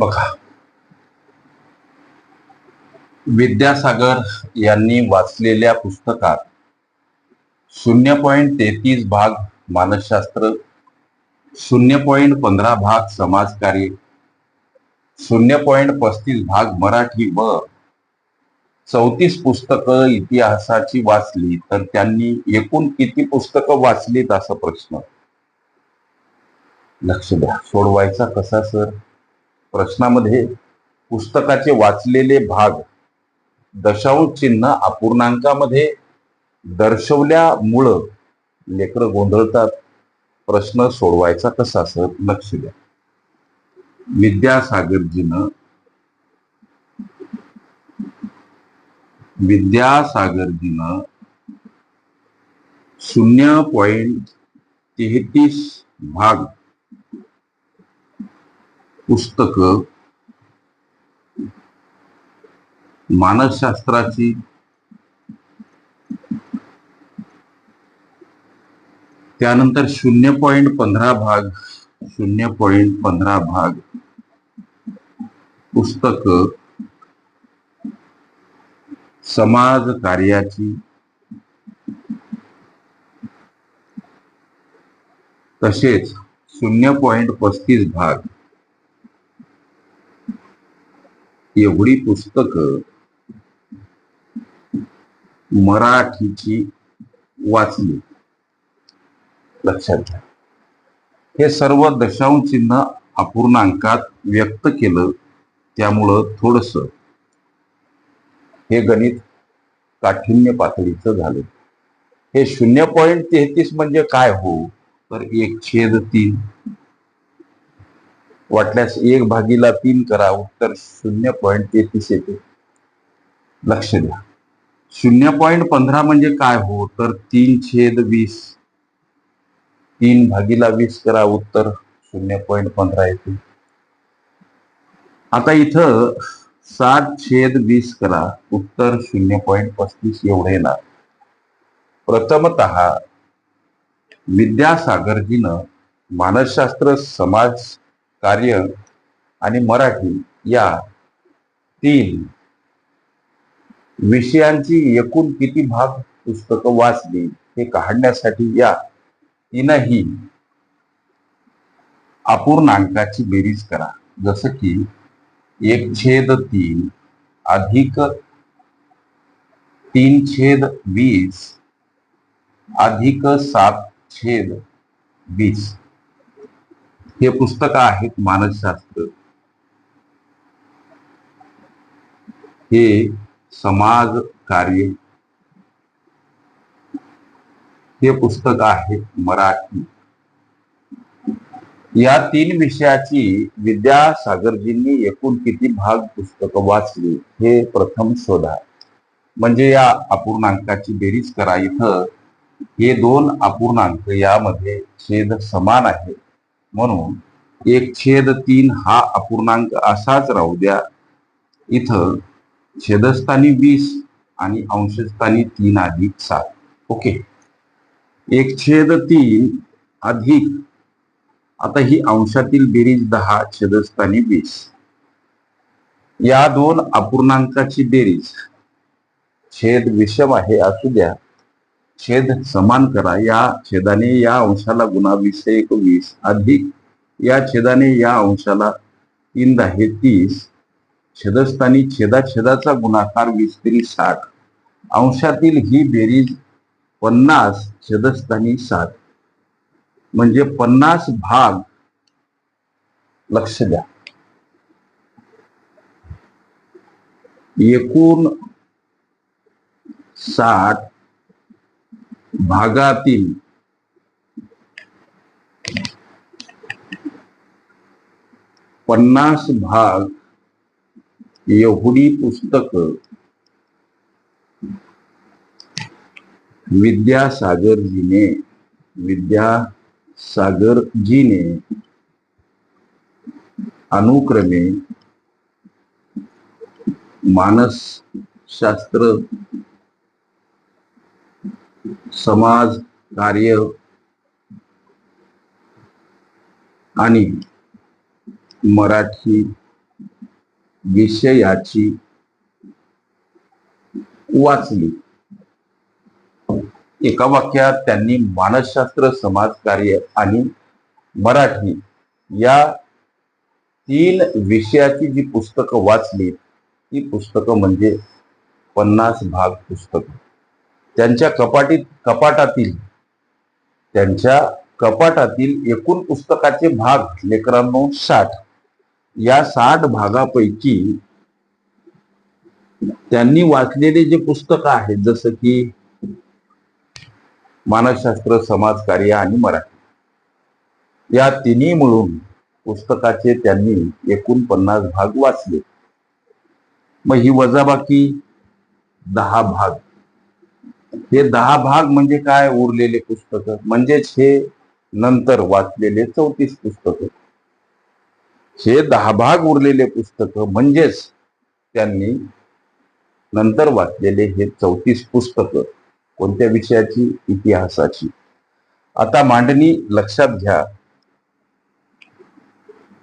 बघा. विद्यासागर यांनी वाचलेल्या पुस्तकात शून्य पॉईंट तेहतीस भाग मानसशास्त्र शून्य पॉईंट पंधरा भाग समाजकार्य शून्य पॉईंट पस्तीस भाग मराठी व चौतीस पुस्तकं इतिहासाची वाचली तर त्यांनी एकूण किती पुस्तकं वाचलीत असा प्रश्न. लक्ष द्या. सोडवायचा कसा सर? प्रश्नामध्ये पुस्तकाचे वाचलेले भाग दशांश चिन्ह अपूर्णांकामध्ये दर्शवल्यामुळं लेकरं गोंधळतात. प्रश्न सोडवायचा कसा असं लक्ष द्या. विद्यासागरजीनं विद्यासागरजीनं शून्य पॉइंट तेहतीस भाग पुस्तकं मानसशास्त्राची त्यानंतर शून्य पॉइंट पंधरा भाग शून्य पॉइंट पंधरा भाग पुस्तक समाज कार्याची तसेच शून्य पॉइंट पस्तीस भाग. एवढी पुस्तकं मराठीची वाचली. लक्षात घ्या. हे सर्व दशांश चिन्ह अपूर्णांकात व्यक्त केलं त्यामुळं थोडस हे गणित काठिण्य पातळीचं झालं. हे शून्य पॉईंट तेहतीस म्हणजे काय हो? तर एक छेद तीन. वाटल्यास एक भागीला तीन करा. उत्तर शून्य पॉईंट तेहतीस येते. लक्ष द्या. शून्य पॉईंट पंधरा म्हणजे काय हो? तर तीन छेद वीस. तीन भागीला वीस करा. उत्तर शून्य पॉईंट पंधरा येते. आता इथं सात छेद वीस करा. उत्तर शून्य पॉईंट पस्तीस एवढे येणार. प्रथमत विद्यासागरजीनं मानसशास्त्र समाज कार्य आणि मराठी या तीन विषयांची एकूण किती भाग पुस्तकं वाचली हे काढण्यासाठी या तीनही अपूर्णांकाची बेरीज करा. जसं की एक छेद तीन अधिक तीन छेद वीस अधिक सात छेद वीस. हे पुस्तक आहेत मानसशास्त्र. हे समाज कार्य. हे पुस्तक आहे मराठी. या तीन विषयाची विद्यासागरजींनी एकूण किती भाग पुस्तक वाचली हे प्रथम शोधा. म्हणजे या अपूर्णांकाची बेरीज करा इथं. हे दोन अपूर्णांक यामध्ये छेद समान आहे म्हणून एक छेद तीन हा अपूर्णांक असाच राहू द्या. इथं छेदस्थानी वीस आणि अंशस्थानी तीन अधिक सात. ओके. एक छेद तीन अधिक आता ही अंशातील बेरीज दहा छेदस्थानी वीस. या दोन अपूर्णांकाची बेरीज छेद विषम आहे असू द्या. छेद समान करा. या छेदाने या अंशाला गुणा वीस एकवीस अधिक. या छेदाने या अंशाला तीन दहा तीस. छेदस्थानी छेदा छेदाचा गुणाकार वीस तरी साठ. अंशातील ही बेरीज पन्नास छेदस्थानी सात म्हणजे पन्नास भाग लक्ष द्या. एकूण साठ भागातील पन्नास भाग एवढी पुस्तक विद्यासागरजीने विद्यासागरजीने अनुक्रमे मानसशास्त्र समाज कार्य आणि मराठी विषयाची वाचली. एका वाक्यात त्यांनी मानसशास्त्र समाजकार्य आणि मराठी या तीन विषयाची जी पुस्तकं वाचली ती पुस्तकं म्हणजे पन्नास भाग पुस्तकं. त्यांच्या कपाटीत कपाटातील त्यांच्या कपाटातील एकूण पुस्तकाचे भाग लेकरांनो साठ. या साठ भागापैकी त्यांनी वाचलेले जे पुस्तक आहेत जसं की मानसशास्त्र समाजकार्य आणि मराठी. या तिन्ही मिळून पुस्तकाचे त्यांनी एकूण पन्नास भाग वाचले. मग ही वजाबाकी दहा भाग. हे दहा भाग म्हणजे काय उरलेले पुस्तक? म्हणजेच हे नंतर वाचलेले चौतीस पुस्तक. हे दहा भाग उरलेले पुस्तक म्हणजेच त्यांनी नंतर वाचलेले हे चौतीस पुस्तक कोणत्या विषयाची? इतिहासाची. आता मांडणी लक्षात घ्या.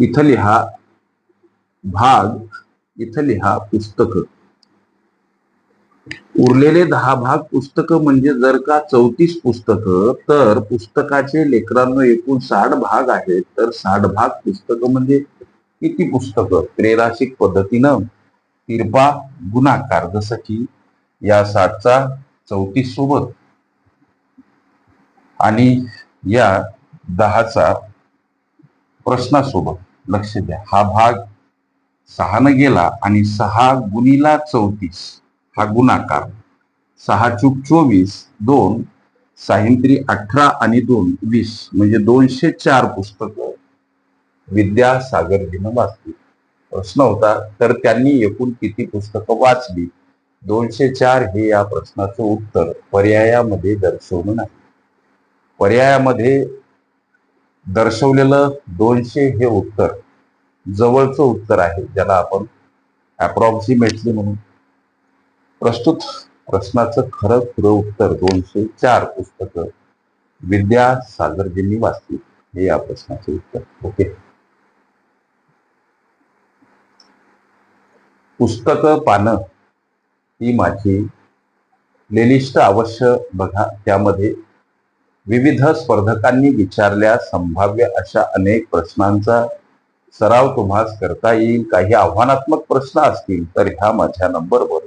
इथं लिहा भाग इथं लिहा पुस्तक. उरलेले दहा भाग पुस्तक म्हणजे जर का चौतीस पुस्तक तर पुस्तकाचे लेकरांनो एकूण साठ भाग आहेत. तर साठ भाग पुस्तक म्हणजे किती पुस्तकं? त्रेराशिक पद्धतीनं तिरपा गुणाकार जसं की या साठचा चौतीस सोबत आणि या दहाचा प्रश्नासोबत. लक्ष द्या. हा भाग सहानं गेला आणि सहा गुणीला चौतीस. हा गुणाकार. सहा चूक चोवीस दोन साहित्री अठरा आणि दोन वीस म्हणजे दोनशे चार पुस्तकं दिन वाचली. प्रश्न होता तर त्यांनी एकूण किती पुस्तकं वाचली? दोनशे चार हे या प्रश्नाचं उत्तर पर्यायामध्ये दर्शवलं नाही. पर्यायामध्ये दर्शवलेलं दोनशे हे उत्तर जवळचं उत्तर आहे ज्याला आपण अप्रॉक्सिमेटली म्हणून प्रस्तुत प्रश्नाचं खरं खरं उत्तर दोनशे चार पुस्तकं विद्यासागरजींनी वाचली. हे या प्रश्नाचे उत्तर. ओके. पुस्तक पानं ही माझी प्लेलिस्ट अवश्य बघा. त्यामध्ये विविध स्पर्धकांनी विचारल्या संभाव्य अशा अनेक प्रश्नांचा सराव तुम्हाला करता येईल. काही आव्हानात्मक प्रश्न असतील तर ह्या माझ्या नंबरवर